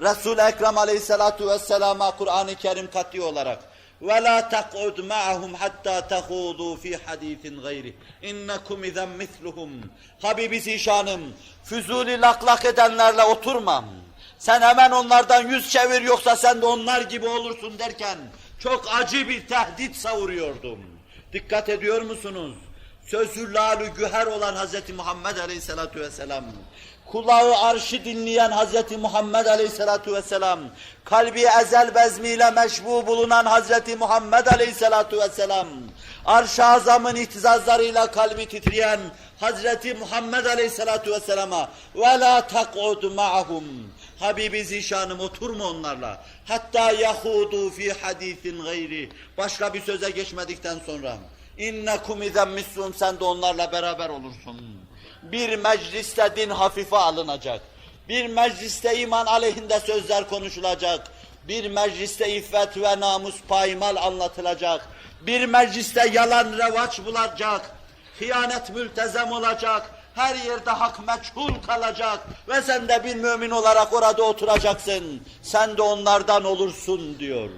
Resul-i Ekrem aleyhissalatu vesselama Kur'an-ı Kerim kat'i olarak وَلَا تَقْعُدْ مَعَهُمْ حَتَّى تَخُوضُوا فِي حَد۪يثٍ غَيْرِ اِنَّكُمْ اِذَنْ مِثْلُهُمْ Habibi Zişanım, füzuli laklak edenlerle oturmam. Sen hemen onlardan yüz çevir yoksa sen de onlar gibi olursun derken çok acı bir tehdit savuruyordum. Dikkat ediyor musunuz? Sözü lalü güher olan Hz. Muhammed Aleyhisselatü Vesselam, kulağı arşı dinleyen Hz. Muhammed Aleyhisselatü Vesselam, kalbi ezel bezmiyle meşbu bulunan Hz. Muhammed Aleyhisselatü Vesselam, arş-ı azamın ihtizazlarıyla kalbi titreyen Hazreti Muhammed Aleyhisselatü Vesselam'a وَلَا تَقْعُدْ مَعَهُمْ Habibi Zişanım oturma onlarla. Hatta yahudu fi hadisin gayri. Başka bir söze geçmedikten sonra. İnnekum izen mislum sen de onlarla beraber olursun. Bir mecliste din hafife alınacak. Bir mecliste iman aleyhinde sözler konuşulacak. Bir mecliste iffet ve namus paymal anlatılacak. Bir mecliste yalan revaç bulacak. Hıyanet mültezem olacak. Her yerde hak meçhul kalacak. Ve sen de bir mümin olarak orada oturacaksın. Sen de onlardan olursun diyor.